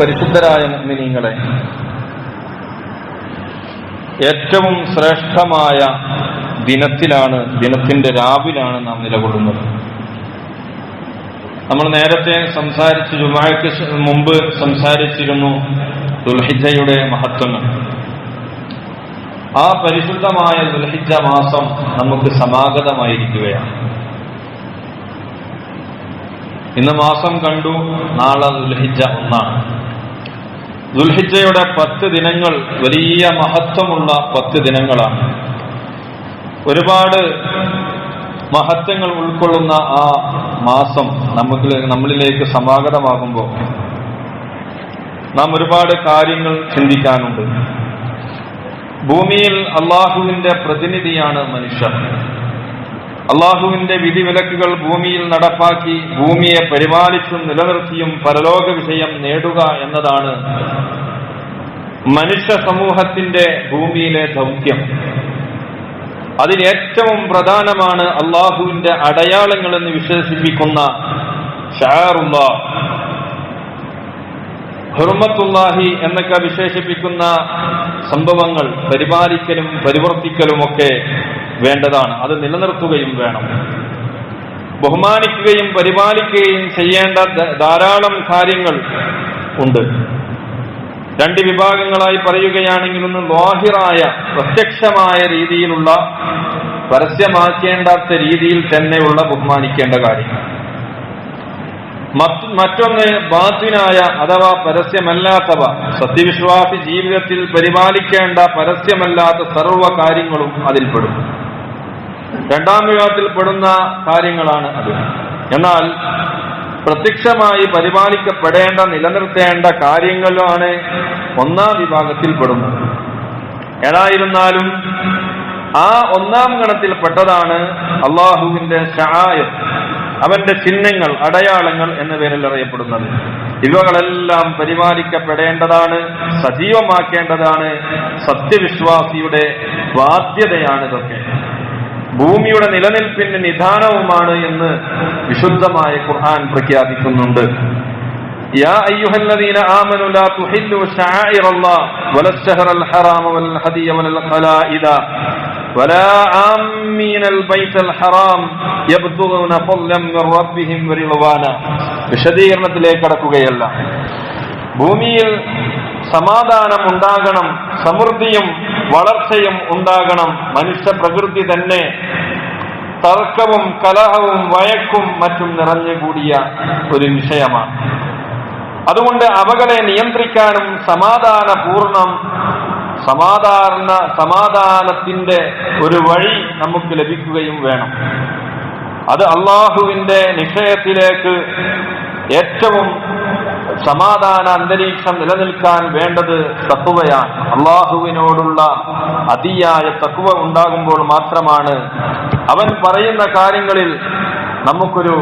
പരിശുദ്ധരായ മുഗ്മിനീങ്ങളെ ഏറ്റവും ശ്രേഷ്ഠമായ ദിനത്തിലാണ് ദിനത്തിന്റെ രാവിലാണ് നാം നിലകൊള്ളുന്നത്. നമ്മൾ നേരത്തെ സംസാരിച്ച് ജുമാക്ക് മുമ്പ് സംസാരിച്ചിരുന്നു ദുൽഹിജയുടെ മഹത്വങ്ങൾ ആ പരിശുദ്ധമായ ദുൽഹിജ മാസം നമുക്ക് സമാഗതമായിരിക്കുകയാണ്. ഇന്ന് മാസം കണ്ടു. നാളെ ദുൽഹിജ ഒന്നാണ്. ദുൽഹിജയുടെ പത്ത് ദിനങ്ങൾ വലിയ മഹത്വമുള്ള പത്ത് ദിനങ്ങളാണ്. ഒരുപാട് മഹത്വങ്ങൾ ഉൾക്കൊള്ളുന്ന ആ മാസം നമുക്ക് നമ്മളിലേക്ക് സമാഗതമാകുമ്പോൾ നാം ഒരുപാട് കാര്യങ്ങൾ ചിന്തിക്കാനുണ്ട്. ഭൂമിയിൽ അള്ളാഹുവിന്റെ പ്രതിനിധിയാണ് മനുഷ്യർ അള്ളാഹുവിന്റെ വിധിവിലക്കുകൾ ഭൂമിയിൽ നടപ്പാക്കി ഭൂമിയെ പരിപാലിച്ചും നിലനിർത്തിയും പരലോക വിഷയം നേടുക എന്നതാണ് മനുഷ്യ സമൂഹത്തിന്റെ ഭൂമിയിലെ ദൗത്യം. അതിലേറ്റവും പ്രധാനമാണ് അള്ളാഹുവിന്റെ അടയാളങ്ങളെന്ന് വിശേഷിപ്പിക്കുന്ന ഷാറുള്ള ഹുർമത്തുല്ലാഹി എന്നൊക്കെ വിശേഷിപ്പിക്കുന്ന സംഭവങ്ങൾ പരിപാലിക്കലും പരിവർത്തിക്കലുമൊക്കെ വേണ്ടതാണ്. അത് നിലനിർത്തുകയും വേണം. ബഹുമാനിക്കുകയും പരിപാലിക്കുകയും ചെയ്യേണ്ട ധാരാളം കാര്യങ്ങൾ ഉണ്ട്. രണ്ട് വിഭാഗങ്ങളായി പറയുകയാണെങ്കിൽ ഒന്ന് ലോഹിറായ പ്രത്യക്ഷമായ രീതിയിലുള്ള പരസ്യമാക്കേണ്ടാത്ത രീതിയിൽ തന്നെയുള്ള ബഹുമാനിക്കേണ്ട കാര്യങ്ങൾ. മറ്റൊന്ന് ബാത്തിനായ അഥവാ പരസ്യമല്ലാത്തവ. സത്യവിശ്വാസി ജീവിതത്തിൽ പരിപാലിക്കേണ്ട പരസ്യമല്ലാത്ത സർവ കാര്യങ്ങളും അതിൽപ്പെടും. രണ്ടാം വിഭാഗത്തിൽ പെടുന്ന കാര്യങ്ങളാണ് അത്. എന്നാൽ പ്രത്യക്ഷമായി പരിപാലിക്കപ്പെടേണ്ട നിലനിർത്തേണ്ട കാര്യങ്ങളാണ് ഒന്നാം വിഭാഗത്തിൽ പെടുന്നത്. ഏതായിരുന്നാലും ആ ഒന്നാം ഗണത്തിൽപ്പെട്ടതാണ് അള്ളാഹുവിന്റെ ഷായം അവന്റെ ചിഹ്നങ്ങൾ അടയാളങ്ങൾ എന്ന പേരിൽ അറിയപ്പെടുന്നത് ഇവകളെല്ലാം പരിപാലിക്കപ്പെടേണ്ടതാണ് സജീവമാക്കേണ്ടതാണ് സത്യവിശ്വാസിയുടെ ബാധ്യതയാണ് ഇതൊക്കെ ഭൂമിയുടെ നിലനിൽപ്പിന് നിദാനവുമാണ് എന്ന് വിശുദ്ധമായ ഖുർആൻ പ്രഖ്യാപിക്കുന്നുണ്ട് يا أيها الذين آمنوا لا تحلوا شعائر الله ولا الشهر الحرام ولا الهدي ولا القلائد ولا آمين البيت الحرام يبتغون فضلا من ربهم ورضوانا വിശദീകരണത്തിലേക്ക് കടക്കുകയല്ല ഭൂമിയിൽ സമാധാനം ഉണ്ടാകണം സമൃദ്ധിയും വളർച്ചയും ഉണ്ടാകണം മനുഷ്യ പ്രകൃതി തന്നെ തർക്കവും കലഹവും വയക്കും മറ്റും നിറഞ്ഞുകൂടിയ ഒരു വിഷയമാണ് അതുകൊണ്ട് അവകളെ നിയന്ത്രിക്കാനും സമാധാനപൂർണം സമാധാന സമാധാനത്തിന്റെ ഒരു വഴി നമുക്ക് ലഭിക്കുകയും വേണം. അത് അള്ളാഹുവിന്റെ നിശ്ചയത്തിലേക്ക് ഏറ്റവും സമാധാന അന്തരീക്ഷം നിലനിൽക്കാൻ വേണ്ടത് തത്വയാണ്. അള്ളാഹുവിനോടുള്ള അതിയായ തത്വ ഉണ്ടാകുമ്പോൾ മാത്രമാണ് അവൻ പറയുന്ന കാര്യങ്ങളിൽ നമുക്കൊരു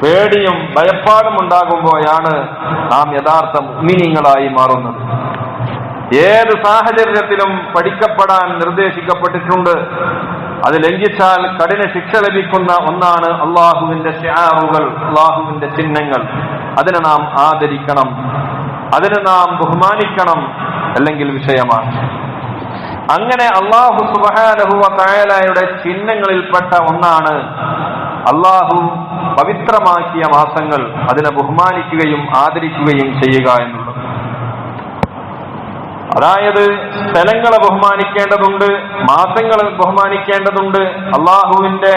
പേടിയും ഭയപ്പാടും ഉണ്ടാകുമ്പോഴാണ് നാം യഥാർത്ഥ മുഗ്മിനിങ്ങളായി മാറുന്നത്. ഏത് സാഹചര്യത്തിലും പഠിക്കപ്പെടാൻ നിർദ്ദേശിക്കപ്പെട്ടിട്ടുണ്ട്. അത് ലംഘിച്ചാൽ കഠിന ശിക്ഷ ലഭിക്കുന്ന ഒന്നാണ് അള്ളാഹുവിന്റെ ഷ്യാറുകൾ അള്ളാഹുവിന്റെ ചിഹ്നങ്ങൾ. അതിനെ നാം ആദരിക്കണം. അതിനെ നാം ബഹുമാനിക്കണം. അല്ലെങ്കിൽ വിഷയമാണ്. അങ്ങനെ അള്ളാഹു സുബാനഹുവ കായലായുടെ ചിഹ്നങ്ങളിൽപ്പെട്ട ഒന്നാണ് അള്ളാഹു പവിത്രമാക്കിയ മാസങ്ങൾ. അതിനെ ബഹുമാനിക്കുകയും ആദരിക്കുകയും ചെയ്യുക എന്നുള്ളത്. അതായത് സ്ഥലങ്ങളെ ബഹുമാനിക്കേണ്ടതുണ്ട് മാസങ്ങളെ ബഹുമാനിക്കേണ്ടതുണ്ട്. അള്ളാഹുവിന്റെ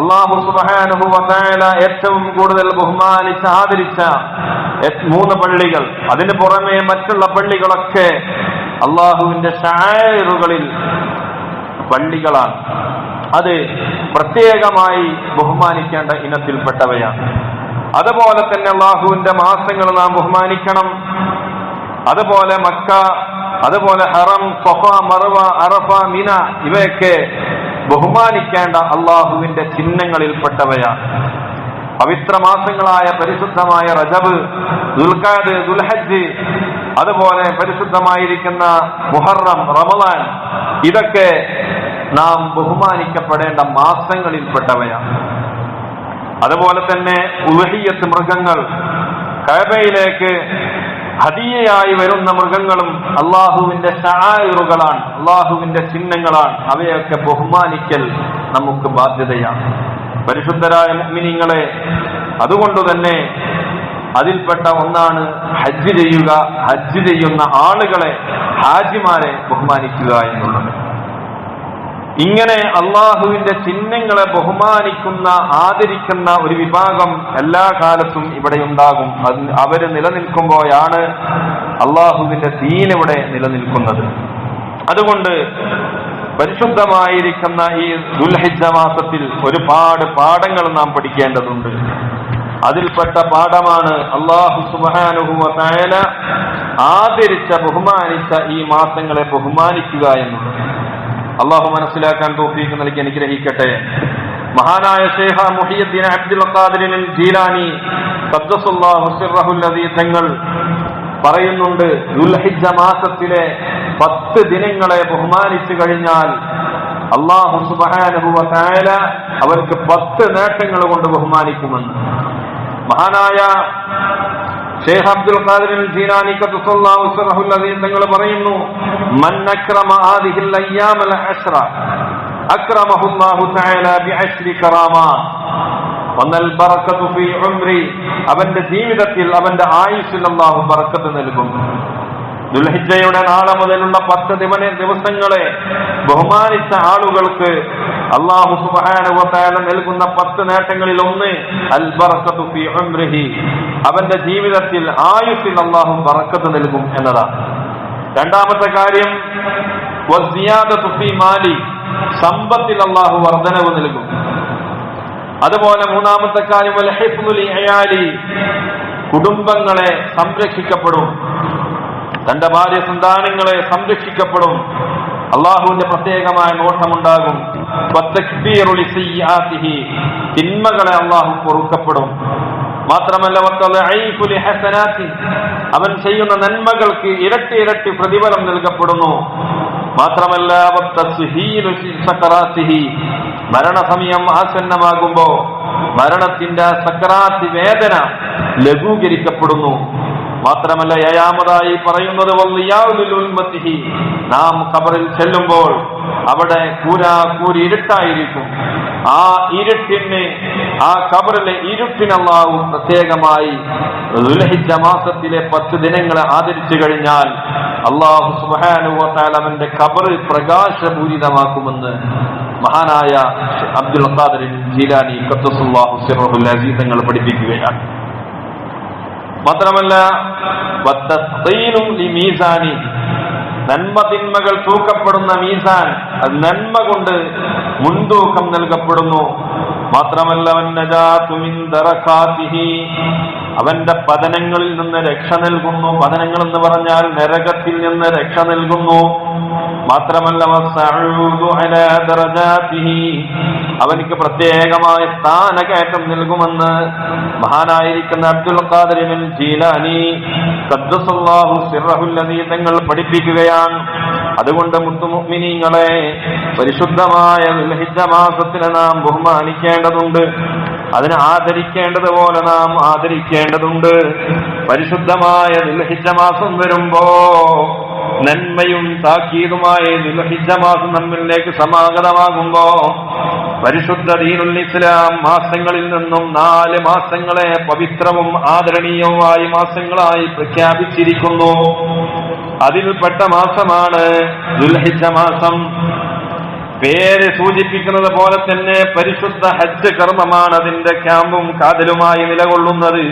അള്ളാഹു സുബാനുഹു വന്നായ ഏറ്റവും കൂടുതൽ ബഹുമാനിച്ച് ആദരിച്ച മൂന്ന് പള്ളികൾ. അതിന് പുറമെ മറ്റുള്ള പള്ളികളൊക്കെ അള്ളാഹുവിന്റെ ഷായറുകളിൽ പള്ളികളാണ്. അത് പ്രത്യേകമായി ബഹുമാനിക്കേണ്ട ഇനത്തിൽപ്പെട്ടവയാണ്. അതുപോലെ തന്നെ അള്ളാഹുവിന്റെ മാസങ്ങൾ നാം ബഹുമാനിക്കണം. അതുപോലെ മക്ക അതുപോലെ ഹറം സൊഫ മറവ അറഫ മിന ഇവയൊക്കെ ബഹുമാനിക്കേണ്ട അള്ളാഹുവിന്റെ ചിഹ്നങ്ങളിൽപ്പെട്ടവയാണ്. പവിത്ര മാസങ്ങളായ പരിശുദ്ധമായ റജബ് ദുൽഖാദ് ദുൽഹജ് അതുപോലെ പരിശുദ്ധമായിരിക്കുന്ന മുഹറം റമദാൻ ഇതൊക്കെ നാം ബഹുമാനിക്കപ്പെടേണ്ട മാസങ്ങളിൽപ്പെട്ടവയാണ്. അതുപോലെ തന്നെ ഉലഹിയത്ത് മൃഗങ്ങൾ കഴബയിലേക്ക് ഹദിയയായി വരുന്ന മൃഗങ്ങളും അള്ളാഹുവിന്റെ ഷായറുകളാണ് അള്ളാഹുവിന്റെ ചിഹ്നങ്ങളാണ്. അവയൊക്കെ ബഹുമാനിക്കൽ നമുക്ക് ബാധ്യതയാണ്. പരിശുദ്ധരായ മുഅ്മിനീങ്ങളെ അതുകൊണ്ട് തന്നെ അതിൽപ്പെട്ട ഒന്നാണ് ഹജ്ജ് ചെയ്യുക. ഹജ്ജ് ചെയ്യുന്ന ആളുകളെ ഹാജിമാരെ ബഹുമാനിക്കുക എന്നുള്ളത്. ഇങ്ങനെ അള്ളാഹുവിന്റെ ചിഹ്നങ്ങളെ ബഹുമാനിക്കുന്ന ആദരിക്കുന്ന ഒരു വിഭാഗം എല്ലാ കാലത്തും ഇവിടെ ഉണ്ടാകും. അത് അവർ നിലനിൽക്കുമ്പോഴാണ് അള്ളാഹുവിന്റെ തീൻ ഇവിടെ നിലനിൽക്കുന്നത്. അതുകൊണ്ട് പരിശുദ്ധമായിരിക്കുന്ന ഈ ദുൽഹിജ മാസത്തിൽ ഒരുപാട് പാഠങ്ങൾ നാം പഠിക്കേണ്ടതുണ്ട്. അതിൽപ്പെട്ട പാഠമാണ് അള്ളാഹു സുബാനുഹുവ തയല ആദരിച്ച ബഹുമാനിച്ച ഈ മാസങ്ങളെ ബഹുമാനിക്കുക എന്നുള്ളത് അള്ളാഹു മനസ്സിലാക്കാൻ തോഫീക്ക് നൽകി അനുഗ്രഹിക്കട്ടെ. മഹാനായ ഷേഖ മുഹിയുദ്ദീൻ അബ്ദുൽ ഖാദിരിൻ ജീലാനി തങ്ങൾ പറയുന്നുണ്ട് ദുൽഹിജ്ജ മാസത്തിലെ പത്ത് ദിനങ്ങളെ ബഹുമാനിച്ചു കഴിഞ്ഞാൽ അള്ളാഹു സുബാനുഭവ അവർക്ക് പത്ത് നേട്ടങ്ങൾ കൊണ്ട് ബഹുമാനിക്കുമെന്ന്. മഹാനായ ഷെയ്ഖ് അബ്ദുൽ ഖാദിർ തങ്ങൾ പറയുന്നു അവന്റെ ജീവിതത്തിൽ അവന്റെ ആയുഷിൽ അള്ളാഹു ബറക്കത്ത് നൽകും. ദുൽഹിജ്ജയുടെ നാളെ മുതലുള്ള പത്ത് ദിവസങ്ങളെ ബഹുമാനിച്ച ആളുകൾക്ക് അള്ളാഹു സുബാനുവത്തായ നൽകുന്ന പത്ത് നേട്ടങ്ങളിൽ ഒന്ന് അൽ അവന്റെ ജീവിതത്തിൽ ആയുസ്സിൽ അള്ളാഹു ബറക്കത്ത് നൽകും എന്നതാണ്. രണ്ടാമത്തെ കാര്യം മാലി സമ്പത്തിൽ അള്ളാഹു വർധനവ് നൽകും. അതുപോലെ മൂന്നാമത്തെ കാര്യം കുടുംബങ്ങളെ സംരക്ഷിക്കപ്പെടും. തന്റെ ഭാര്യ സന്താനങ്ങളെ സംരക്ഷിക്കപ്പെടും. അള്ളാഹുവിന്റെ പ്രത്യേകമായ നോട്ടമുണ്ടാകും. തിന്മകളെ അള്ളാഹു പൊറുക്കപ്പെടും മാത്രമല്ല. അവൻ ചെയ്യുന്ന നന്മകൾക്ക് ഇരട്ടി ഇരട്ടി പ്രതിഫലം നൽകപ്പെടുന്നു മാത്രമല്ല. മരണസമയം ആസന്നമാകുമ്പോ മരണത്തിന്റെ സക്രാത്തി വേദന ലഘൂകരിക്കപ്പെടുന്നു മാത്രമല്ല ഏഴാമതായി പറയുന്നത്. നാം കബറിൽ ചെല്ലുമ്പോൾ അവിടെ കൂരാ കൂരി ഇരുട്ടായിരിക്കും ആ ഇരുട്ടിന് ആ കബറിലെ ഇരുട്ടിനല്ലാവും പ്രത്യേകമായി ദുലഹിച്ച മാസത്തിലെ പത്ത് ദിനങ്ങളെ ആദരിച്ചു കഴിഞ്ഞാൽ അള്ളാഹു സുബാനുവത്താൽ അവന്റെ ഖബർ പ്രകാശപൂരിതമാക്കുമെന്ന് മഹാനായ അബ്ദുൽ ഖാദർ ജീലാനി കത്തസുല്ലാഹു സിർറഹുൽ അസീസ് പഠിപ്പിക്കുകയാണ് മാത്രമല്ല നന്മ തിന്മകൾ തൂക്കപ്പെടുന്ന മീസാൻ അത് നന്മ കൊണ്ട് മുൻതൂക്കം നൽകപ്പെടുന്നു. മാത്രമല്ല. അവന്റെ പതനങ്ങളിൽ നിന്ന് രക്ഷ നൽകുന്നു. പതനങ്ങൾ എന്ന് പറഞ്ഞാൽ നരകത്തിൽ നിന്ന് രക്ഷ നൽകുന്നു. മാത്രമല്ല. അവനിക്ക് പ്രത്യേകമായ സ്ഥാനകയറ്റം നൽകുമെന്ന് മഹാനായിരിക്കുന്ന അബ്ദുൽ ഖാദരിനും ജീലാനി തങ്ങൾ പഠിപ്പിക്കുകയാണ്. അതുകൊണ്ട് മുത്തുമുഅ്മിനീങ്ങളെ പരിശുദ്ധമായ ദുൽഹിജ്ജ മാസത്തിനെ നാം ബഹുമാനിക്കേണ്ടതുണ്ട്. അതിനെ ആദരിക്കേണ്ടതുപോലെ നാം ആദരിക്കേണ്ടതുണ്ട്. പരിശുദ്ധമായ ദുൽഹിജ്ജ മാസം വരുമ്പോ നന്മയും താക്കീതുമായ ദുൽഹിജ്ജ മാസം നമ്മിലേക്ക് സമാഗതമാകുമ്പോ പരിശുദ്ധ ദീനുൽ ഇസ്ലാം മാസങ്ങളിൽ നിന്നും നാല് മാസങ്ങളെ പവിത്രവും ആദരണീയവുമായ മാസങ്ങളായി പ്രഖ്യാപിച്ചിരിക്കുന്നു. അതിൽപ്പെട്ട മാസമാണ് ദുൽഹിജ മാസം. പേര് സൂചിപ്പിക്കുന്നത് പോലെ തന്നെ പരിശുദ്ധ ഹജ്ജ് കർമ്മമാണ് അതിന്റെ ക്യാമ്പും കാതലുമായി നിലകൊള്ളുന്നത്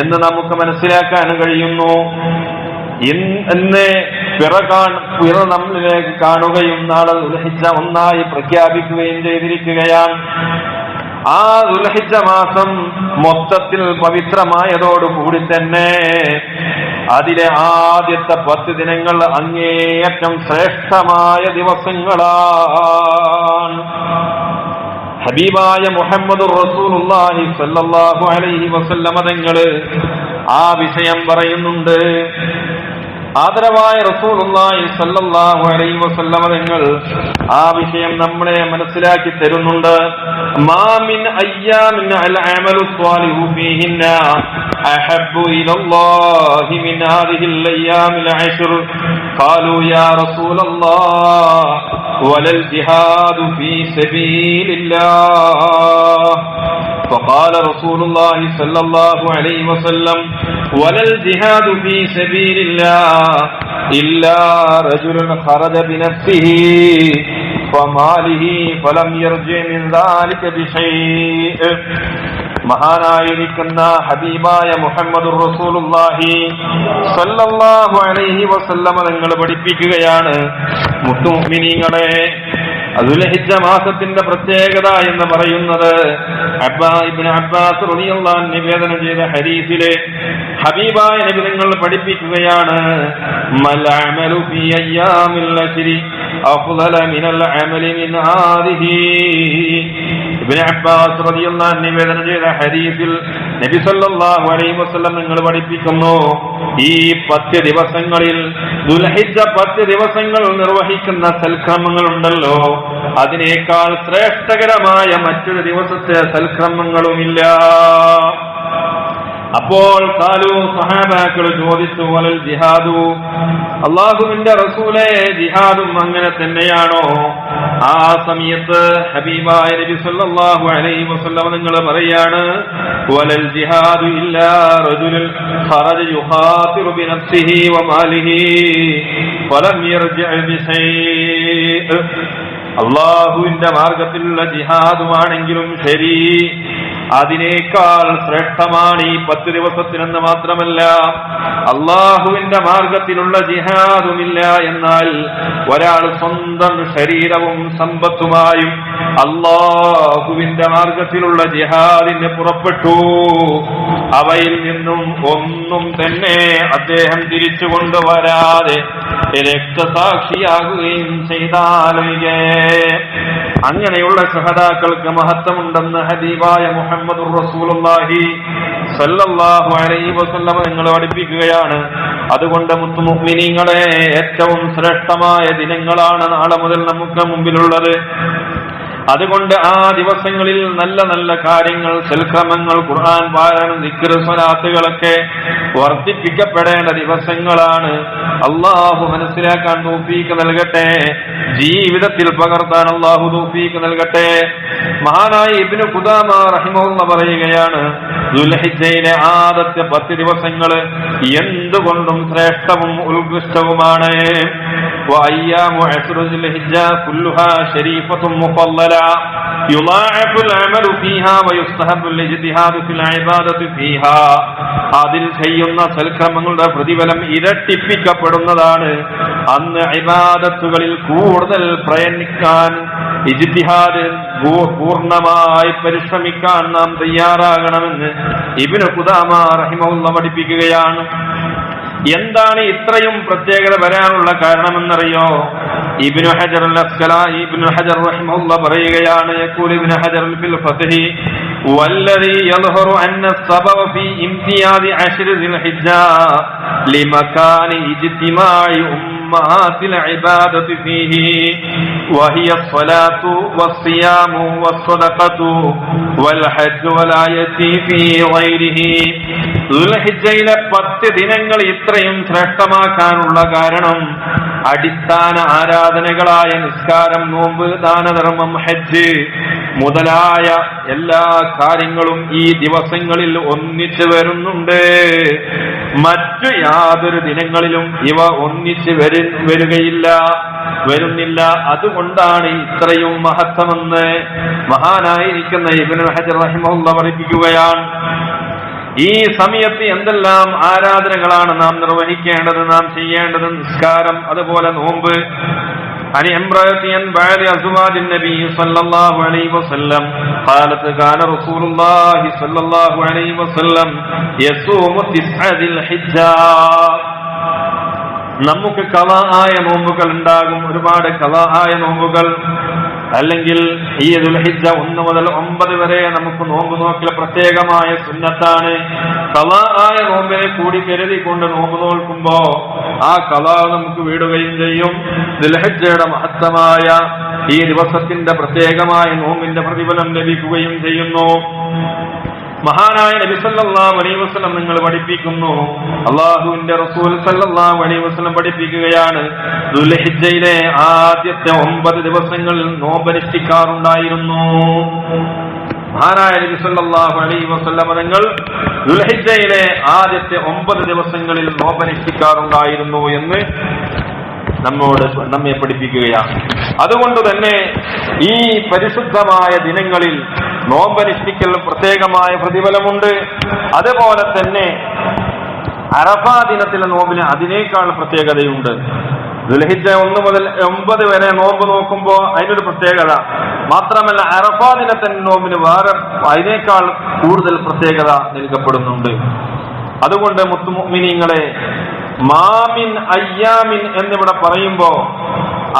എന്ന് നമുക്ക് മനസ്സിലാക്കാൻ കഴിയുന്നു. ഇന്ന് പിറ പിറ നമ്മളിലേക്ക് കാണുകയും നാളെ ദുലഹിച്ച ഒന്നായി പ്രഖ്യാപിക്കുകയും ചെയ്തിരിക്കുകയാണ്. ആ ദുൽഹിജ്ജ മാസം മൊത്തത്തിൽ പവിത്രമായതോടുകൂടി തന്നെ അതിലെ ആദ്യത്തെ പത്ത് ദിനങ്ങൾ അങ്ങേയറ്റം ശ്രേഷ്ഠമായ ദിവസങ്ങളാണ്. ഹബീബായ മുഹമ്മദ് റസൂലുള്ളാഹി സ്വല്ലല്ലാഹു അലൈഹി വസല്ലമ തങ്ങൾ ആ വിഷയം പറയുന്നുണ്ട്. ആദരവായ റസൂലുള്ളാഹി സ്വല്ലല്ലാഹു അലൈഹി വസല്ലമ തങ്ങൾ ആ വിഷയം നമ്മളെ മനസ്സിലാക്കി തരുന്നുണ്ട് മാമിൻ അയ്യാമിൻ അൽ അമലു സ്വാലിഹു ഫീഹിന്ന അഹബ്ബു ഇലല്ലാഹി മിൻ ഹാദിഹിൽ അയ്യാമിൽ അശ്ർ ഖാലു യാ റസൂലല്ലാഹ് വലൽ ജിഹാദു ഫീ സബീലില്ലാഹ് فقال رسول الله صلى الله عليه وسلم ولا الجهاد في سبيل الله إلا رجل خرج بنفسه وماله فلم يرجع من ذلك بشيء മഹാനായിരിക്കുന്ന ഹബീബായ മുഹമ്മദ് റസൂലുള്ളാഹി സല്ലല്ലാഹു അലൈഹി വസല്ലമ നിങ്ങൾ പഠിപ്പിക്കുകയാണ് മുത്തുമുഅ്മിനീങ്ങളെ അതുലഹിജ മാസത്തിന്റെ പ്രത്യേകത എന്ന് പറയുന്നത് അബ്ബാസ് റളിയല്ലാഹു നിവേദനം ചെയ്ത ഹരീഫിലെ ഹബീബായ നബി നിങ്ങൾ പഠിപ്പിക്കുകയാണ് നിവേദനം ചെയ്ത ഹദീസിൽ നബി സല്ലല്ലാഹു അലൈഹി വസല്ലം നിങ്ങൾ പഠിപ്പിക്കുന്നു ഈ പത്ത് ദിവസങ്ങളിൽ ദുൽഹിജ്ജ പത്ത് ദിവസങ്ങൾ നിർവഹിക്കുന്ന സൽക്രമങ്ങൾ ഉണ്ടല്ലോ അതിനേക്കാൾ ശ്രേഷ്ഠകരമായ മറ്റൊരു ദിവസത്തെ സൽക്രമങ്ങളുമില്ല. അപ്പോൾ കാലു സഹാബാക്കൾ ചോദിച്ചു വലൽ ജിഹാദു? അള്ളാഹുവിന്റെ റസൂലെ ജിഹാദും അങ്ങനെ തന്നെയാണോ? ആ സമയത്ത് ഹബീബായ നബി സല്ലല്ലാഹു അലൈഹി വസല്ലം നിങ്ങൾ പറയാണ് വലൽ ജിഹാദു ഇല്ലാ റജുലുൽ ഖറജ യുഖാതിറു ബിനഫ്സിഹി വമാലിഹി ഫലം യർജിഅ ബിശൈഅ അള്ളാഹുവിന്റെ മാർഗത്തിലുള്ള ജിഹാദുമാണെങ്കിലും ശരി അതിനേക്കാൾ ശ്രേഷ്ഠമാണ് ഈ പത്ത് ദിവസത്തിനെന്ന് മാത്രമല്ല അള്ളാഹുവിന്റെ മാർഗത്തിലുള്ള ജിഹാദുമില്ല എന്നാൽ ഒരാൾ സ്വന്തം ശരീരവും സമ്പത്തുമായും അള്ളാഹുവിന്റെ മാർഗത്തിലുള്ള ജിഹാദിന് പുറപ്പെട്ടു. അവയിൽ നിന്നും ഒന്നും തന്നെ അദ്ദേഹം തിരിച്ചു കൊണ്ടുവരാതെ രക്തസാക്ഷിയാകുകയും ചെയ്താലൊഴികെ. അങ്ങനെയുള്ള സഹതാക്കൾക്ക് മഹത്വമുണ്ടെന്ന് ഹദീബായ മുഹമ്മദ് റസൂലുള്ളാഹി സല്ലല്ലാഹു അലൈഹി പഠിപ്പിക്കുകയാണ്. അതുകൊണ്ട് മുത്തുമുഗ്മിനിങ്ങളെ ഏറ്റവും ശ്രേഷ്ഠമായ ദിനങ്ങളാണ് നാളെ മുതൽ നമുക്ക് മുമ്പിലുള്ളത്. അതുകൊണ്ട് ആ ദിവസങ്ങളിൽ നല്ല നല്ല കാര്യങ്ങൾ സൽക്രമങ്ങൾ ഖുർആൻ പാരായണം ദിക്ർ സ്വലാത്തുകളൊക്കെ വർദ്ധിപ്പിക്കപ്പെടേണ്ട ദിവസങ്ങളാണ്. അള്ളാഹു മനസ്സിലാക്കാൻ തൗഫീക്ക് നൽകട്ടെ. ജീവിതത്തിൽ പകർത്താൻ അള്ളാഹു തൗഫീക്ക് നൽകട്ടെ. മഹാനായ ഇബ്നു ഖുദാമ റഹിമുള്ള പറയുകയാണ് ദുൽഹിജയിലെ ആദ്യത്തെ പത്ത് ദിവസങ്ങൾ എന്തുകൊണ്ടും ശ്രേഷ്ഠവും ഉത്കൃഷ്ടവുമാണ്. അതിൽ ചെയ്യുന്ന സൽക്രമങ്ങളുടെ പ്രതിഫലം ഇരട്ടിപ്പിക്കപ്പെടുന്നതാണ്. അന്ന് ഇബാദത്തുകളിൽ കൂടുതൽ പ്രയണിക്കാൻ ഇജിത്തിഹാദ് പൂർണമായി പരിശ്രമിക്കാൻ നാം തയ്യാറാകണമെന്ന് ഇബിന് കുദാമ റഹിമുള്ള പഠിപ്പിക്കുകയാണ് എന്താണ് ഇത്രയും പ്രത്യേകത വരാനുള്ള കാരണമെന്നറിയോ ഇബ്നു ഹജർ അൽ അസ്കലായി ഇബ്നു ഹജർ റഹിമഹുല്ല പറയുകയാണ് യഖൂൽ ഇബ്നു ഹജർ ഫിൽ ഫത്ഹി والذي يظهر أن السبب في امتياز عشر ذي الحجة لمكان اجتماع أمهات العبادة فيه وهي الصلاة والصيام والصدقة والحج والآية في غيره ദുൽഹിജ്ജയിലെ പത്ത് ദിനങ്ങൾ ഇത്രയും ശ്രേഷ്ഠമാക്കാനുള്ള കാരണം അടിസ്ഥാന ആരാധനകളായ നിസ്കാരം നോമ്പ് ദാനധർമ്മം ഹജ്ജ് മുതലായ എല്ലാ കാര്യങ്ങളും ഈ ദിവസങ്ങളിൽ ഒന്നിച്ചു വരുന്നുണ്ട് മറ്റു യാതൊരു ദിനങ്ങളിലും ഇവ ഒന്നിച്ച് വരു വരികയില്ല വരുന്നില്ല അതുകൊണ്ടാണ് ഇത്രയും മഹത്വമെന്ന് മഹാനായിരിക്കുന്ന ഇബിൻ ഹജർ റഹിമുള്ള പഠിപ്പിക്കുകയാണ് ഈ സമയത്ത് എന്തെല്ലാം ആരാധനകളാണ് നാം നിർവഹിക്കേണ്ടത് നാം ചെയ്യേണ്ടത് നിസ്കാരം അതുപോലെ നോമ്പ് عن امرأة بعد أزواج النبي صلى الله عليه وسلم قالت كان رسول الله صلى الله عليه وسلم يصوم تسعة ذي الحجة നമുക്ക് കവ ആയ നോമ്പുകൾ ഉണ്ടാകും. ഒരുപാട് കവ ആയ നോമ്പുകൾ. അല്ലെങ്കിൽ ഈ ദുൽഹിജ ഒന്ന് മുതൽ ഒമ്പത് വരെ നമുക്ക് നോമ്പ് നോക്കൽ പ്രത്യേകമായ സുന്നത്താണ്. കല ആയ നോമ്പിനെ കൂടി കരുതി കൊണ്ട് നോമ്പ് നോക്കുമ്പോ ആ കല നമുക്ക് വീടുകയും ചെയ്യും. ദുൽഹിജ്ജയുടെ മഹത്തമായ ഈ ദിവസത്തിന്റെ പ്രത്യേകമായ നോമ്പിന്റെ പ്രതിഫലം ലഭിക്കുകയും ചെയ്യുന്നു. മഹാനായ നബി സല്ലല്ലാഹു അലൈഹി വസല്ലം നിങ്ങൾ പഠിപ്പിക്കുന്നു. അള്ളാഹുവിന്റെ റസൂൽ സല്ലല്ലാഹു അലൈഹി വസല്ലം പഠിപ്പിക്കുകയാണ്. ദുൽഹിജ്ജയിലെ ആദ്യത്തെ ഒമ്പത് ദിവസങ്ങൾ നോമ്പനുഷ്ഠിക്കാറുണ്ടായിരുന്നു. മഹാനായ നബി സല്ലല്ലാഹു അലൈഹി വസല്ലം നിങ്ങൾ ദുൽഹിജ്ജയിലെ ആദ്യത്തെ ഒമ്പത് ദിവസങ്ങളിൽ നോമ്പനുഷ്ഠിക്കാറുണ്ടായിരുന്നു എന്ന് നമ്മോട് നമ്മെ പഠിപ്പിക്കുകയാണ്. അതുകൊണ്ട് തന്നെ ഈ പരിശുദ്ധമായ ദിനങ്ങളിൽ നോമ്പനുഷ്ഠിക്കൽ പ്രത്യേകമായ പ്രതിഫലമുണ്ട്. അതുപോലെ തന്നെ അറഫാ ദിനത്തിലെ നോമ്പിന് അതിനേക്കാൾ പ്രത്യേകതയുണ്ട്. ദുൽഹിജ ഒന്ന് മുതൽ ഒമ്പത് വരെ നോമ്പ് നോക്കുമ്പോൾ അതിനൊരു പ്രത്യേകത. മാത്രമല്ല അറഫാ ദിനത്തിന്റെ നോമ്പിന് വേറെ അതിനേക്കാൾ കൂടുതൽ പ്രത്യേകത നൽകപ്പെടുന്നുണ്ട്. അതുകൊണ്ട് മുത്തുമിനിങ്ങളെ മാമിൻ അയ്യാമിൻ എന്നിവിടെ പറയുമ്പോ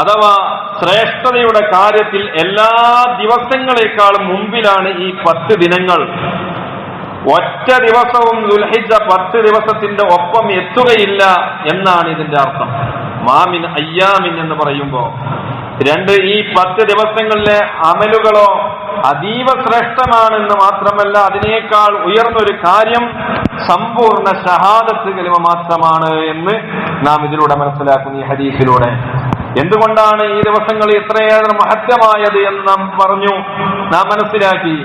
അഥവാ ശ്രേഷ്ഠതയുടെ കാര്യത്തിൽ എല്ലാ ദിവസങ്ങളെക്കാളും മുമ്പിലാണ് ഈ പത്ത് ദിനങ്ങൾ. ഒറ്റ ദിവസവും ദുൽഹിജ പത്ത് ദിവസത്തിന്റെ ഒപ്പം എത്തുകയില്ല എന്നാണ് ഇതിന്റെ അർത്ഥം. മാമിൻ അയ്യാമിൻ എന്ന് പറയുമ്പോ രണ്ട് ഈ പത്ത് ദിവസങ്ങളിലെ അമലുകളോ അതീവ ശ്രേഷ്ഠമാണെന്ന് മാത്രമല്ല അതിനേക്കാൾ ഉയർന്നൊരു കാര്യം സമ്പൂർണ ഷഹാദത്ത് കലിമ മാത്രമാണ് എന്ന് നാം ഇതിലൂടെ മനസ്സിലാക്കുന്നു ഈ ഹദീസിലൂടെ. എന്തുകൊണ്ടാണ് ഈ ദിവസങ്ങൾ ഇത്രയേറെ മഹത്വമായത് എന്ന് നാം പറഞ്ഞു നാം മനസ്സിലാക്കി?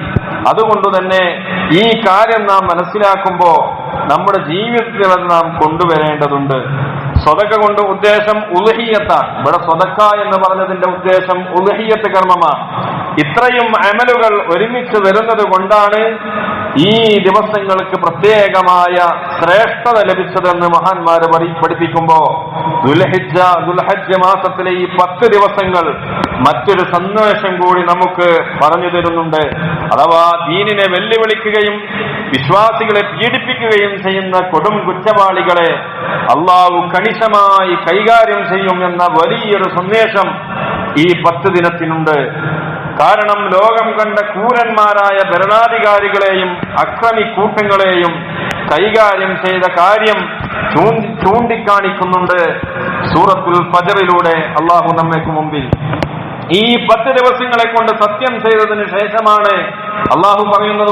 അതുകൊണ്ട് തന്നെ ഈ കാര്യം നാം മനസ്സിലാക്കുമ്പോ നമ്മുടെ ജീവിതത്തിൽ നാം കൊണ്ടുവരേണ്ടതുണ്ട്. സ്വതക്ക കൊണ്ട് ഉദ്ദേശം ഉലഹിയത്താണ്. ഇവിടെ സ്വതക്ക എന്ന് പറഞ്ഞതിന്റെ ഉദ്ദേശം ഉലഹിയത്ത് കർമ്മമാണ്. ഇത്രയും അമലുകൾ ഒരുമിച്ച് വരുന്നത് കൊണ്ടാണ് ഈ ദിവസങ്ങൾക്ക് പ്രത്യേകമായ ശ്രേഷ്ഠത ലഭിച്ചതെന്ന് മഹാന്മാര് പഠി- പഠിപ്പിക്കുമ്പോ ദുൽഹിജ ദുൽഹജ്ജ മാസത്തിലെ ഈ പത്ത് ദിവസങ്ങൾ മറ്റൊരു സന്ദേശം കൂടി നമുക്ക് പറഞ്ഞു തരുന്നുണ്ട്. അഥവാ ദീനിനെ വെല്ലുവിളിക്കുകയും വിശ്വാസികളെ പീഡിപ്പിക്കുകയും ചെയ്യുന്ന കൊടും കുറ്റവാളികളെ അള്ളാഹു കണിശമായി കൈകാര്യം ചെയ്യും എന്ന വലിയൊരു സന്ദേശം ഈ പത്ത് ദിനത്തിനുണ്ട്. കാരണം ലോകം കണ്ട ക്രൂരന്മാരായ ഭരണാധികാരികളെയും അക്രമി കൂട്ടങ്ങളെയും കൈകാര്യം ചെയ്ത കാര്യം ചൂണ്ടിക്കാണിക്കുന്നുണ്ട് സൂറത്തുൽ ഫജറിലൂടെ. അള്ളാഹു നമ്മയ്ക്ക് മുമ്പിൽ ഈ പത്ത് ദിവസങ്ങളെ കൊണ്ട് സത്യം ചെയ്തതിന് ശേഷമാണ് അള്ളാഹു പറയുന്നത്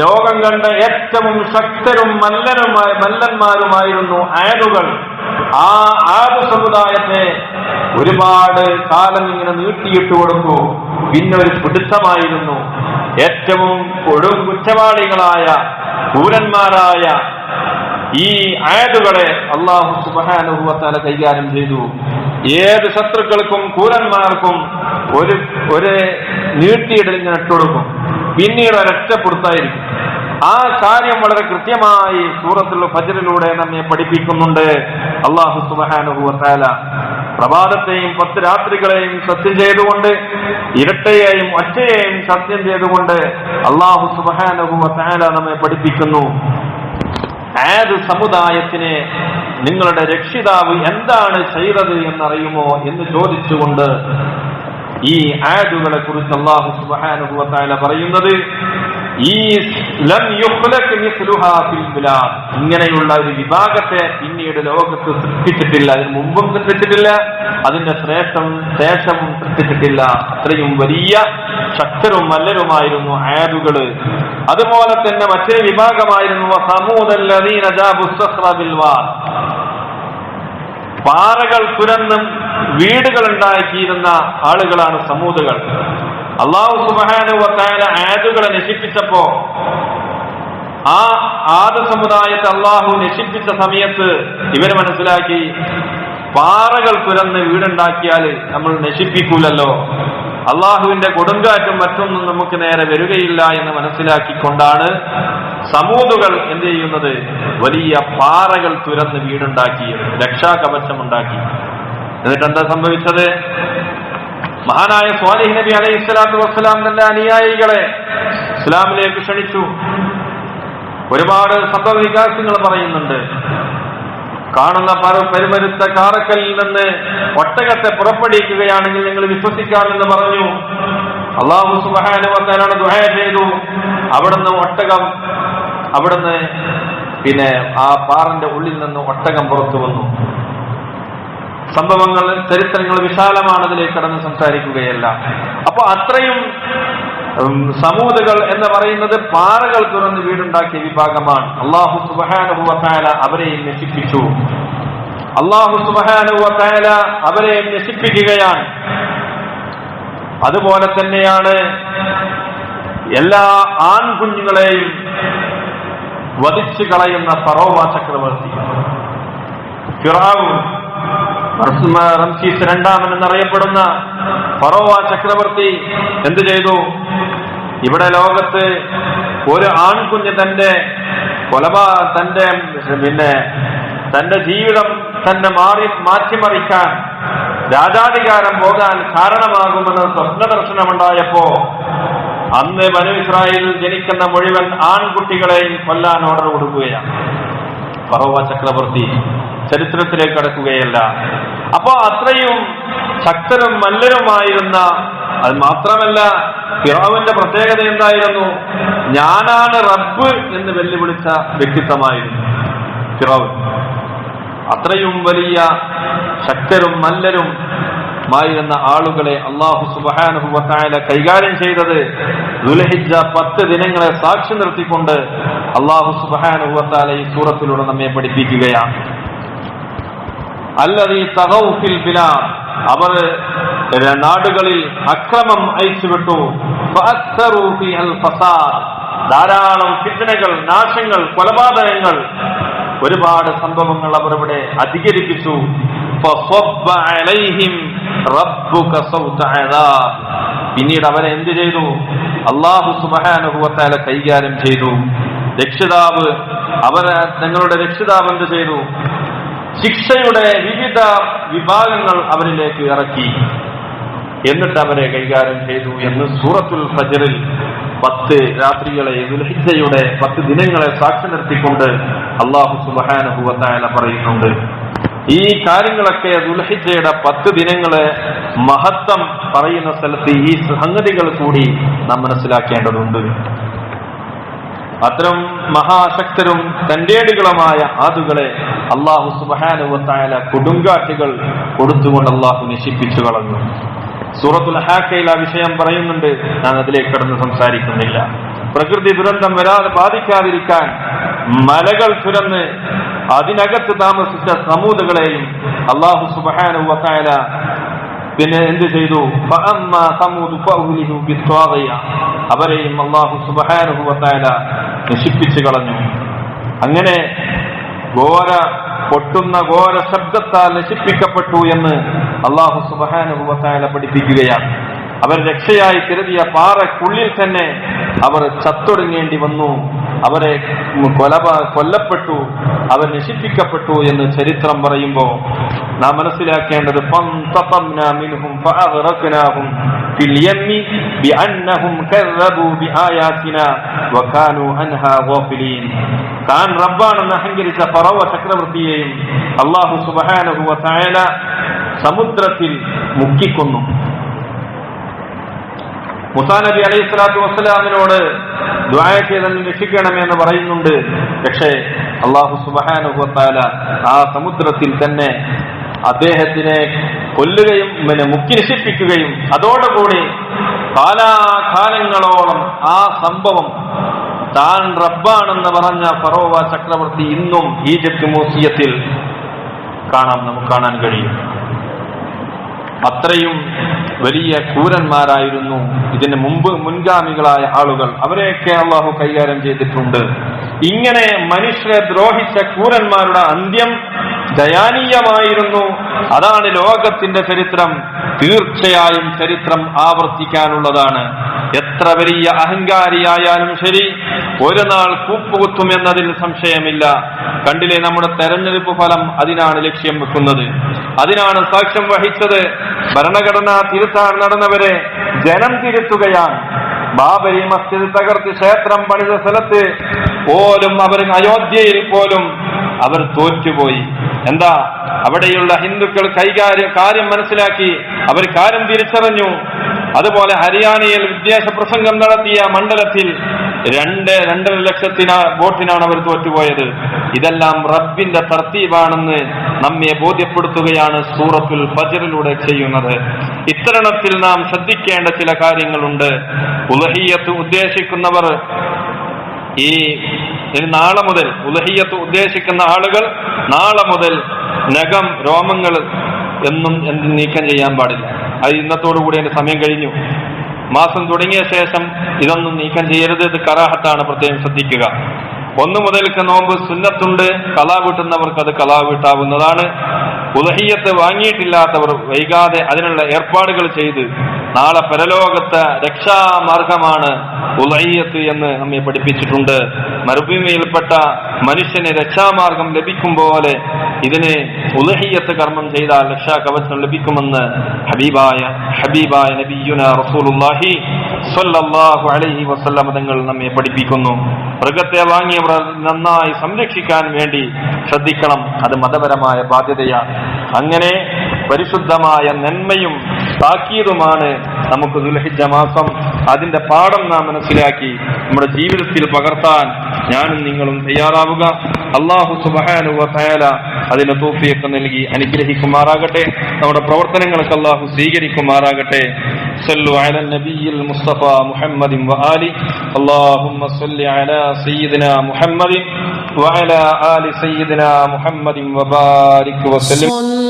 ലോകം കണ്ട ഏറ്റവും ശക്തരും മല്ലനുമായ മല്ലന്മാരുമായിരുന്നു ആനുകൾ. ആ ആദ്യ സമുദായത്തെ ഒരുപാട് കാലം ഇങ്ങനെ നീട്ടിയിട്ട് കൊടുത്തു. പിന്നെ ഒരു പിടുത്തമായിരുന്നു. ഏറ്റവും കൊടും കുറ്റവാളികളായ ക്രൂരന്മാരായ ഈ ആയതുകളെ അള്ളാഹു സുബാനുഭവത്താല കൈകാര്യം ചെയ്തു. ഏത് ശത്രുക്കൾക്കും കൂരന്മാർക്കും ഒരു ഒരു നീട്ടിയിടൽ ഇങ്ങനെ ഇട്ടുകൊടുക്കും പിന്നീട് ഒരൊറ്റപ്പെടുത്തായിരിക്കും ആ കാര്യം വളരെ കൃത്യമായി സൂറത്തുള്ള ഫജറിലൂടെ നമ്മെ പഠിപ്പിക്കുന്നുണ്ട്. അള്ളാഹു സുബാനുഭവത്താല പ്രഭാതത്തെയും പത്ത് രാത്രികളെയും സത്യം ചെയ്തുകൊണ്ട് ഇരട്ടയെയും ഒറ്റയെയും സത്യം ചെയ്തുകൊണ്ട് അള്ളാഹു സുബാനുഭവത്താല നമ്മെ പഠിപ്പിക്കുന്നു. ഏത് സമുദായത്തിനെ നിങ്ങളുടെ രക്ഷിതാവ് എന്താണ് ചെയ്തത് എന്നറിയുമോ എന്ന് ചോദിച്ചുകൊണ്ട് ഈ ആഡുകളെ കുറിച്ച് അള്ളാഹു സുബാനുഭവത്തായ പറയുന്നത് ഈ ഇങ്ങനെയുള്ള ഒരു വിഭാഗത്തെ പിന്നീട് ലോകത്ത് സൃഷ്ടിച്ചിട്ടില്ല. അതിന് മുമ്പും സൃഷ്ടിച്ചിട്ടില്ല. അതിന്റെ ശ്രേഷ്ഠം ശേഷവും സൃഷ്ടിച്ചിട്ടില്ല. അത്രയും വലിയ ശക്തരും മല്ലരുമായിരുന്നു ആദുകൾ അതുപോലെ തന്നെ മറ്റൊരു വിഭാഗമായിരുന്നു പാറകൾ തുരന്നും വീടുകൾ ഉണ്ടാക്കിയിരുന്ന ആളുകളാണ് സമൂതുകൾ അള്ളാഹു സുബാനുവത്തായ ആദുകളെ നശിപ്പിച്ചപ്പോ ആ ആദ സമുദായത്തെ അള്ളാഹു നശിപ്പിച്ച സമയത്ത് ഇവർ മനസ്സിലാക്കി പാറകൾ തുരന്ന് വീടുണ്ടാക്കിയാൽ നമ്മൾ നശിപ്പിക്കൂലല്ലോ. അള്ളാഹുവിന്റെ കൊടുങ്കാറ്റും മറ്റൊന്നും നമുക്ക് നേരെ വരികയില്ല എന്ന് മനസ്സിലാക്കിക്കൊണ്ടാണ് സമൂതുകൾ എന്ത് ചെയ്യുന്നത്? വലിയ പാറകൾ തുരന്ന് വീടുണ്ടാക്കി രക്ഷാകവചമുണ്ടാക്കി എന്നിട്ട് എന്താ സംഭവിച്ചത്? മഹാനായ സ്വാലിഹ് നബി അലൈഹി സ്വലാത്തു വസ്സലാം തന്റെ അനുയായികളെ ഇസ്ലാമിലേക്ക് ക്ഷണിച്ചു. ഒരുപാട് സംഭവ വികാസങ്ങൾ പറയുന്നുണ്ട്. കാണുന്ന പര- പെരുമരുത്ത കാറക്കല്ലിൽ നിന്ന് ഒട്ടകത്തെ പുറപ്പെടുവിക്കുകയാണെങ്കിൽ നിങ്ങൾ വിശ്വസിക്കാമെന്ന് പറഞ്ഞു. അള്ളാഹു സുബാനുവത്താനാണ് ദുഹ ചെയ്തു. അവിടുന്ന് ഒട്ടകം അവിടുന്ന് പിന്നെ ആ പാറന്റെ ഉള്ളിൽ നിന്ന് ഒട്ടകം പുറത്തു വന്നു. സംഭവങ്ങൾ ചരിത്രങ്ങൾ വിശാലമാണ് അതിലേക്ക് കടന്ന് സംസാരിക്കുകയല്ല. അപ്പൊ അത്രയും സമൂതുകൾ എന്ന് പറയുന്നത് പാറകൾ തുറന്ന് വീടുണ്ടാക്കിയ വിഭാഗമാണ്. അള്ളാഹു സുബാനുഭവത്തായ അവരെയും നശിപ്പിച്ചു. അള്ളാഹു സുബാനുഭവത്തായ അവരെയും നശിപ്പിക്കുകയാണ്. അതുപോലെ തന്നെയാണ് എല്ലാ ആൺകുഞ്ഞുങ്ങളെയും വധിച്ചു കളയുന്ന സറോവ ചക്രവർത്തി. ഫിറാവും റംസീസ് രണ്ടാമൻ എന്നറിയപ്പെടുന്ന ഫറോവ ചക്രവർത്തി എന്ത് ചെയ്തു? ഇവിടെ ലോകത്ത് ഒരു ആൺകുഞ്ഞ് തന്റെ കൊലപാ തന്റെ പിന്നെ തന്റെ ജീവിതം തന്നെ മാറി മാറ്റിമറിക്കാൻ രാജാധികാരം പോകാൻ കാരണമാകുമെന്ന് സ്വപ്ന ദർശനമുണ്ടായപ്പോ അന്ന് ബനു ഇസ്രായേലിൽ ജനിക്കുന്ന മുഴുവൻ ആൺകുട്ടികളെയും കൊല്ലാൻ ഓർഡർ കൊടുക്കുകയാണ്. ഫറോവ ചക്രവർത്തി. ചരിത്രത്തിലേക്ക് കടക്കുകയല്ല. അപ്പോ അത്രയും ശക്തരും മല്ലരുമായിരുന്ന അത് മാത്രമല്ല ഫിറാവിന്റെ പ്രത്യേകത എന്തായിരുന്നു? ഞാനാണ് റബ്ബ് എന്ന് വെല്ലുവിളിച്ച വ്യക്തിത്വമായിരുന്നു ഫിറാവ്. അത്രയും വലിയ ശക്തരും മല്ലരും മായിരുന്ന ആളുകളെ അള്ളാഹു സുബാനുഭവത്തായ കൈകാര്യം ചെയ്തത് ദുലഹിജ പത്ത് ദിനങ്ങളെ സാക്ഷി നിർത്തിക്കൊണ്ട് അള്ളാഹു സുബാനുഭവത്താല ഈ സൂറത്തിലൂടെ നമ്മെ പഠിപ്പിക്കുകയാണ്. അല്ലത് ഈ തകൗഫിൽ ബിലാദ്. അവർ നാടുകളിൽ അക്രമം അയച്ചുവിട്ടു. ധാരാളം ഫിത്നകൾ നാശങ്ങൾ കൊലപാതകങ്ങൾ. ഒരുപാട് സംഭവങ്ങൾ അവർ ഇവിടെ അധികരിപ്പിച്ചു. പിന്നീട് അവരെ എന്ത് ചെയ്തു? അള്ളാഹു സുബാനുഭവത്താല കൈകാര്യം ചെയ്തു. രക്ഷിതാവ് അവരെ തങ്ങളുടെ രക്ഷിതാവ് എന്ത് ചെയ്തു? ശിക്ഷയുടെ വിവിധ വിഭാഗങ്ങൾ അവരിലേക്ക് ഇറക്കി. എന്നിട്ട് അവരെ കൈകാര്യം ചെയ്തു എന്ന് സൂറത്തുൽ ഫജറിൽ പത്ത് രാത്രികളെ ദുൽഹിജയുടെ പത്ത് ദിനങ്ങളെ സാക്ഷി നിർത്തിക്കൊണ്ട് അള്ളാഹു സുബാനുഭവത്തായ പറയുന്നുണ്ട്. ഈ കാര്യങ്ങളൊക്കെ ദുൽഹിജയുടെ പത്ത് ദിനങ്ങളെ മഹത്വം പറയുന്ന സ്ഥലത്ത് ഈ സംഗതികൾ കൂടി നാം മനസ്സിലാക്കേണ്ടതുണ്ട്. അത്തരം മഹാശക്തരും തന്റേടികളുമായ ആദുകളെ അള്ളാഹു സുബാനുവത്തായ കൊടുങ്കാറ്റുകൾ കൊടുത്തുകൊണ്ട് അള്ളാഹു നശിപ്പിച്ചു കളഞ്ഞു. സൂറത്തുൽ ഹാക്കയിൽ ആ വിഷയം പറയുന്നുണ്ട്. ഞാൻ അതിലേക്ക് കടന്ന് സംസാരിക്കുന്നില്ല. പ്രകൃതി ദുരന്തം വരാതെ ബാധിക്കാതിരിക്കാൻ മലകൾ തുരന്ന് അതിനകത്ത് താമസിച്ച സമൂതകളെയും അള്ളാഹു സുബാനുവത്തായ പിന്നെ എന്ത് ചെയ്തു. അവരെയും അള്ളാഹു സുബ്ഹാനഹു വതആല നശിപ്പിച്ചു കളഞ്ഞു. അങ്ങനെ ഘോര പൊട്ടുന്ന ഘോര ശബ്ദത്താൽ നശിപ്പിക്കപ്പെട്ടു എന്ന് അള്ളാഹു സുബ്ഹാനഹു വതആല പഠിപ്പിക്കുകയാണ്. അവർ രക്ഷയായി കരുതിയ പാറക്കുള്ളിൽ തന്നെ അവർ ചത്തൊടുങ്ങേണ്ടി വന്നു. അവരെ കൊല കൊല്ലപ്പെട്ടു. അവർ നശിപ്പിക്കപ്പെട്ടു എന്ന് ചരിത്രം പറയുമ്പോൾ നാം മനസ്സിലാക്കേണ്ടത് താൻ റബ്ബാണെന്ന് അഹങ്കരിച്ച ഫറവ ചക്രവർത്തിയെയും അള്ളാഹു സുബാനഹുവ സമുദ്രത്തിൽ മുക്കിക്കൊന്നു. മുസാ നബി അലൈഹി സ്വലാത്തു വസ്സലാമിനോട് ദ്വായ ചെയ്തൻ രക്ഷിക്കണമെന്ന് പറയുന്നുണ്ട്. പക്ഷേ അള്ളാഹു സുബാനുഹത്താല ആ സമുദ്രത്തിൽ തന്നെ അദ്ദേഹത്തിനെ കൊല്ലുകയും പിന്നെ മുക്കി നശിപ്പിക്കുകയും അതോടുകൂടി കാലാകാലങ്ങളോളം ആ സംഭവം താൻ റബ്ബാണെന്ന് പറഞ്ഞ ഫറോവ ചക്രവർത്തി ഇന്നും ഈജിപ്ത് മ്യൂസിയത്തിൽ കാണാം നമുക്ക് കാണാൻ കഴിയും. അത്രയും വലിയ ക്രൂരന്മാരായിരുന്നു. ഇതിന് മുമ്പ് മുൻഗാമികളായ ആളുകൾ. അവരെയൊക്കെ അള്ളാഹു കൈകാര്യം ചെയ്തിട്ടുണ്ട്. ഇങ്ങനെ മനുഷ്യരെ ദ്രോഹിച്ച ക്രൂരന്മാരുടെ അന്ത്യം ദയാനീയമായിരുന്നു. അതാണ് ലോകത്തിന്റെ ചരിത്രം. തീർച്ചയായും ചരിത്രം ആവർത്തിക്കാനുള്ളതാണ്. എത്ര വലിയ അഹങ്കാരിയായാലും ശരി ഒരു നാൾ കൂപ്പുകുത്തും എന്നതിൽ സംശയമില്ല. കണ്ടിലെ നമ്മുടെ തെരഞ്ഞെടുപ്പ് ഫലം അതിനാണ് ലക്ഷ്യം വെക്കുന്നത്. അതിനാണ് സാക്ഷ്യം വഹിച്ചത്. ഭരണഘടനാ തിരുത്താൻ നടന്നവരെ ജനം തിരുത്തുകയാണ്. ബാബരി മസ്ജിദ് തകർത്ത് ക്ഷേത്രം പണിത സ്ഥലത്ത് പോലും അവർ അയോധ്യയിൽ പോലും അവർ തോറ്റുപോയി. എന്താ? അവിടെയുള്ള ഹിന്ദുക്കൾ കൈകാര്യം കാര്യം മനസ്സിലാക്കി. അവർ കാര്യം തിരിച്ചറിഞ്ഞു. അതുപോലെ ഹരിയാനയിൽ വിദ്വേഷ പ്രസംഗം നടത്തിയ മണ്ഡലത്തിൽ രണ്ട് രണ്ടര ലക്ഷത്തിന വോട്ടിനാണ് അവർ തോറ്റുപോയത്. ഇതെല്ലാം റബ്ബിന്റെ തർത്തീവാണെന്ന് നമ്മെ ബോധ്യപ്പെടുത്തുകയാണ് സൂറത്തുൽ ഫജറിലൂടെ ചെയ്യുന്നത്. ഇത്തരണത്തിൽ നാം ശ്രദ്ധിക്കേണ്ട ചില കാര്യങ്ങളുണ്ട്. ഉലഹിയത്ത് ഉദ്ദേശിക്കുന്നവർ ഈ നാളെ മുതൽ ഉലഹിയത്ത് ഉദ്ദേശിക്കുന്ന ആളുകൾ നാളെ മുതൽ നഖം രോമങ്ങൾ എന്നും നീക്കം ചെയ്യാൻ പാടില്ല. അത് ഇന്നത്തോടുകൂടി എന്റെ സമയം കഴിഞ്ഞു. മാസം തുടങ്ങിയ ശേഷം ഇതൊന്നും നീക്കം ചെയ്യരുത്. ഇത് കറാഹത്താണ് പ്രത്യേകം ശ്രദ്ധിക്കുക. ഒന്നു മുതൽക്ക് നോമ്പ് സുന്നത്തുണ്ട്. കലാ വീട്ടുന്നവർക്ക് അത് കലാ വീട്ടാവുന്നതാണ്. ഉലഹിയത്ത് വാങ്ങിയിട്ടില്ലാത്തവർ വൈകാതെ അതിനുള്ള ഏർപ്പാടുകൾ ചെയ്ത് നാളെ പരലോകത്തെ രക്ഷാമാർഗമാണ് ഉലഹിയത്ത് എന്ന് നമ്മെ പഠിപ്പിച്ചിട്ടുണ്ട്. മരുഭൂമിയിൽപ്പെട്ട മനുഷ്യന് രക്ഷാമാർഗം ലഭിക്കും പോലെ ഇതിന് ഉലഹിയത്ത് കർമ്മം ചെയ്താൽ രക്ഷാ കവചം ലഭിക്കുമെന്ന് ഹബീബായ ഹബീബായ നബിയുന റസൂലുള്ളാഹി സ്വല്ലല്ലാഹു അലൈഹി വസല്ലം തങ്ങൾ നമ്മെ പഠിപ്പിക്കുന്നു. മൃഗത്തെ വാങ്ങിയവർ നന്നായി സംരക്ഷിക്കാൻ വേണ്ടി ശ്രദ്ധിക്കണം. അത് മതപരമായ ബാധ്യതയാണ്. അങ്ങനെ പരിശുദ്ധമായ നന്മയും താക്കീതുമാണ് നമുക്ക് ദുൽഹിജ മാസം അതിന്റെ പാഠം നാം മനസ്സിലാക്കി നമ്മുടെ ജീവിതത്തിൽ പകർത്താൻ ഞാനും നിങ്ങളും തയ്യാറാവുക അള്ളാഹു സുബാനുവ തയാല അതിന് തോഫിയൊക്കെ നൽകി അനുഗ്രഹിക്കുമാറാകട്ടെ നമ്മുടെ പ്രവർത്തനങ്ങൾക്ക് അള്ളാഹു സ്വീകരിക്കുമാറാകട്ടെ صلوا على النبي المصطفى محمد وآله اللهم صل على سيدنا محمد وعلى آل سيدنا محمد وبارك وسلم